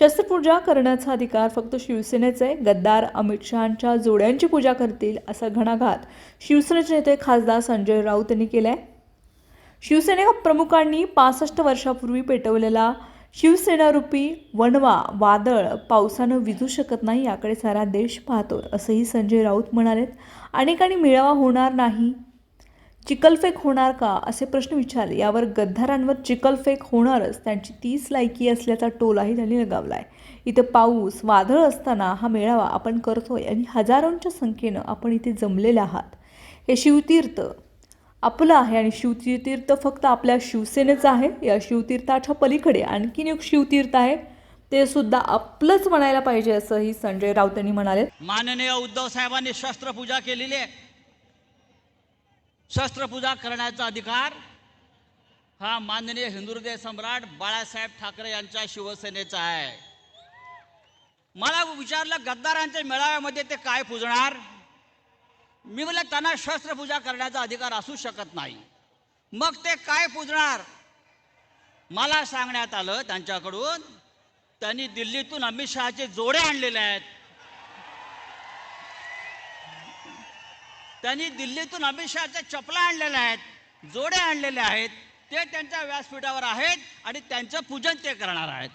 शस्त्रपूजा करण्याचा अधिकार फक्त शिवसेनेचे आहे गद्दार अमित शहांच्या जोड्यांची पूजा करतील असा घणाघात शिवसेनेचे नेते खासदार संजय राऊत यांनी केलाय. शिवसेने प्रमुखांनी पासष्ट वर्षापूर्वी पेटवलेला शिवसेनारूपी वणवा वादळ पावसानं विझू शकत नाही याकडे सारा देश पाहतो असंही संजय राऊत म्हणालेत. अनेकांनी मेळावा होणार नाही चिखलफेक होणार का असे प्रश्न विचारले. यावर गद्दारांवर चिखलफेक होणारच त्यांची तीच लायकी असल्याचा टोलाही त्यांनी लगावलाय. इथं पाऊस वादळ असताना हा मेळावा आपण करतोय आणि हजारोंच्या संख्येनं आपण इथे जमलेले आहात. हे शिवतीर्थ आपलं आहे आणि शिवतीर्थ फक्त आपल्या शिवसेनेचं आहे. या शिवतीर्थाच्या पलीकडे आणखीन एक शिवतीर्थ आहे. ते सुद्धा आपलंच म्हणायला पाहिजे असंही संजय राऊत यांनी म्हणाले. माननीय उद्धव साहेबांनी शस्त्रपूजा केलेली आहे. शस्त्रपूजा करण्याचा अधिकार हा माननीय हिंदुहृदय सम्राट बाळासाहेब ठाकरे यांच्या शिवसेनेचा आहे. मला विचारलं गद्दारांच्या मेळाव्यामध्ये ते काय पूजणार? मी म्हटलं त्यांना शस्त्रपूजा करण्याचा अधिकार असू शकत नाही. मग ते काय पूजणार? मला सांगण्यात आलं त्यांच्याकडून त्यांनी दिल्लीतून अमित शहाचे जोडे आणलेले आहेत. त्यांनी दिल्लीतून अमित शहाच्या चपला आणलेल्या आहेत जोडे आणलेले आहेत ते त्यांच्या व्यासपीठावर आहेत आणि त्यांचं पूजन ते करणार आहेत.